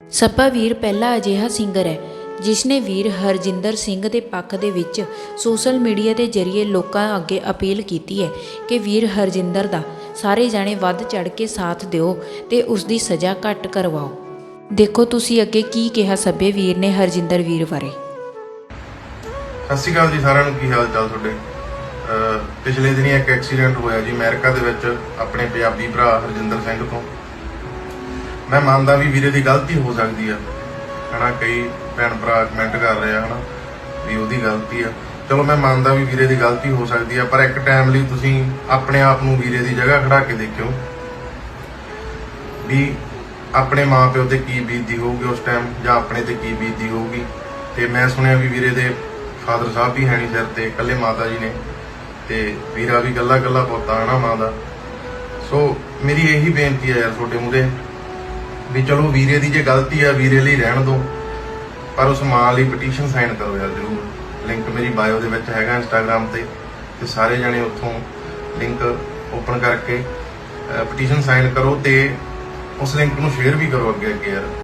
ਸੱਪਾ ਵੀਰ ਪਹਿਲਾ ਅਜਿਹਾ ਸਿੰਗਰ ਹੈ ਜਿਸ ਨੇ ਵੀਰ ਹਰਜਿੰਦਰ ਸਿੰਘ ਦੇ ਪੱਖ ਦੇ ਵਿੱਚ ਸੋਸ਼ਲ ਮੀਡੀਆ ਦੇ ਜ਼ਰੀਏ ਲੋਕਾਂ ਅੱਗੇ ਅਪੀਲ ਕੀਤੀ ਹੈ ਕਿ ਵੀਰ ਹਰਜਿੰਦਰ ਦਾ ਸਾਰੇ ਜਾਣੇ ਵੱਧ ਚੜ ਕੇ ਸਾਥ ਦਿਓ ਤੇ ਉਸ ਦੀ ਸਜ਼ਾ ਘੱਟ ਕਰਵਾਓ। ਦੇਖੋ ਤੁਸੀਂ ਅੱਗੇ ਕੀ ਕਿਹਾ ਸੱਬੇ ਵੀਰ ਨੇ ਹਰਜਿੰਦਰ ਵੀਰ ਬਾਰੇ। ਸਤਿ ਸ਼੍ਰੀ ਅਕਾਲ ਜੀ ਸਾਰਿਆਂ ਨੂੰ, ਕੀ ਹਾਲ ਚਾਲ ਤੁਹਾਡੇ? ਪਿਛਲੇ ਦਿਨੀ ਇੱਕ ਐਕਸੀਡੈਂਟ ਹੋਇਆ ਜੀ ਅਮਰੀਕਾ ਦੇ ਵਿੱਚ ਆਪਣੇ ਪੰਜਾਬੀ ਭਰਾ ਹਰਜਿੰਦਰ ਸਿੰਘ ਤੋਂ। ਮੈਂ ਮੰਨਦਾ ਵੀ ਵੀਰੇ ਦੀ ਗਲਤੀ ਹੋ ਸਕਦੀ ਆ। ਹਨਾ, ਕਈ ਭੈਣ ਭਰਾ ਕਮੈਂਟ ਕਰ ਰਹੇ ਆ, ਹਨਾ, ਵੀ ਉਹਦੀ ਗਲਤੀ ਆ। ਚਲੋ, ਮੈਂ ਮੰਨਦਾ ਵੀ ਵੀਰੇ ਦੀ ਗਲਤੀ ਹੋ ਸਕਦੀ ਆ, ਪਰ ਇੱਕ ਟਾਈਮ ਲਈ ਤੁਸੀਂ ਆਪਣੇ ਆਪ ਨੂੰ ਵੀਰੇ ਦੀ ਜਗ੍ਹਾ ਖੜਾ ਕੇ ਦੇਖਿਓ। ਵੀ ਆਪਣੇ ਮਾਪਿਓ ਤੇ ਕੀ ਬੀਤਦੀ ਹੋਊਗੀ ਉਸ ਟਾਈਮ ਜਾਂ ਆਪਣੇ ਤੇ ਕੀ ਬੀਤਦੀ ਹੋਊਗੀ। ਤੇ ਮੈਂ ਸੁਣਿਆ ਵੀ ਵੀਰੇ ਦੇ ਫਾਦਰ ਸਾਹਿਬ ਵੀ ਹੈ ਨਹੀਂ ਸਿਰ ਤੇ, ਇਕੱਲੇ ਮਾਤਾ ਜੀ ਨੇ। ਤੇ ਵੀਰਾ ਵੀ ਇਕੱਲਾ ਇਕੱਲਾ ਪੁੱਤ ਆ ਨਾ ਮਾਂ ਦਾ। ਸੋ, ਮੇਰੀ ਇਹੀ ਬੇਨਤੀ ਹੈ ਯਾਰ, ਤੁਹਾਡੇ ਮੂਹਰੇ। ਵੀ ਚਲੋ ਵੀਰੇ ਦੀ ਜੇ ਗਲਤੀ ਆ, ਵੀਰੇ ਲਈ ਰਹਿਣ ਦਿਓ। ਪਰ ਉਸ ਮਾਂ ਲਈ ਪਟੀਸ਼ਨ ਸਾਈਨ ਕਰੋ ਯਾਰ, ਜਰੂਰ। ਲਿੰਕ ਮੇਰੀ ਬਾਇਓ ਦੇ ਵਿੱਚ ਹੈਗਾ ਇੰਸਟਾਗ੍ਰam ਤੇ। ਤੇ ਸਾਰੇ ਜਣੇ ਉੱਥੋਂ ਲਿੰਕ ਓਪਨ ਕਰਕੇ ਪਟੀਸ਼ਨ ਸਾਈਨ ਕਰੋ ਤੇ ਉਸ ਲਿੰਕ ਨੂੰ ਸ਼ੇਅਰ ਵੀ ਕਰੋ ਅੱਗੇ ਅੱਗੇ ਯਾਰ।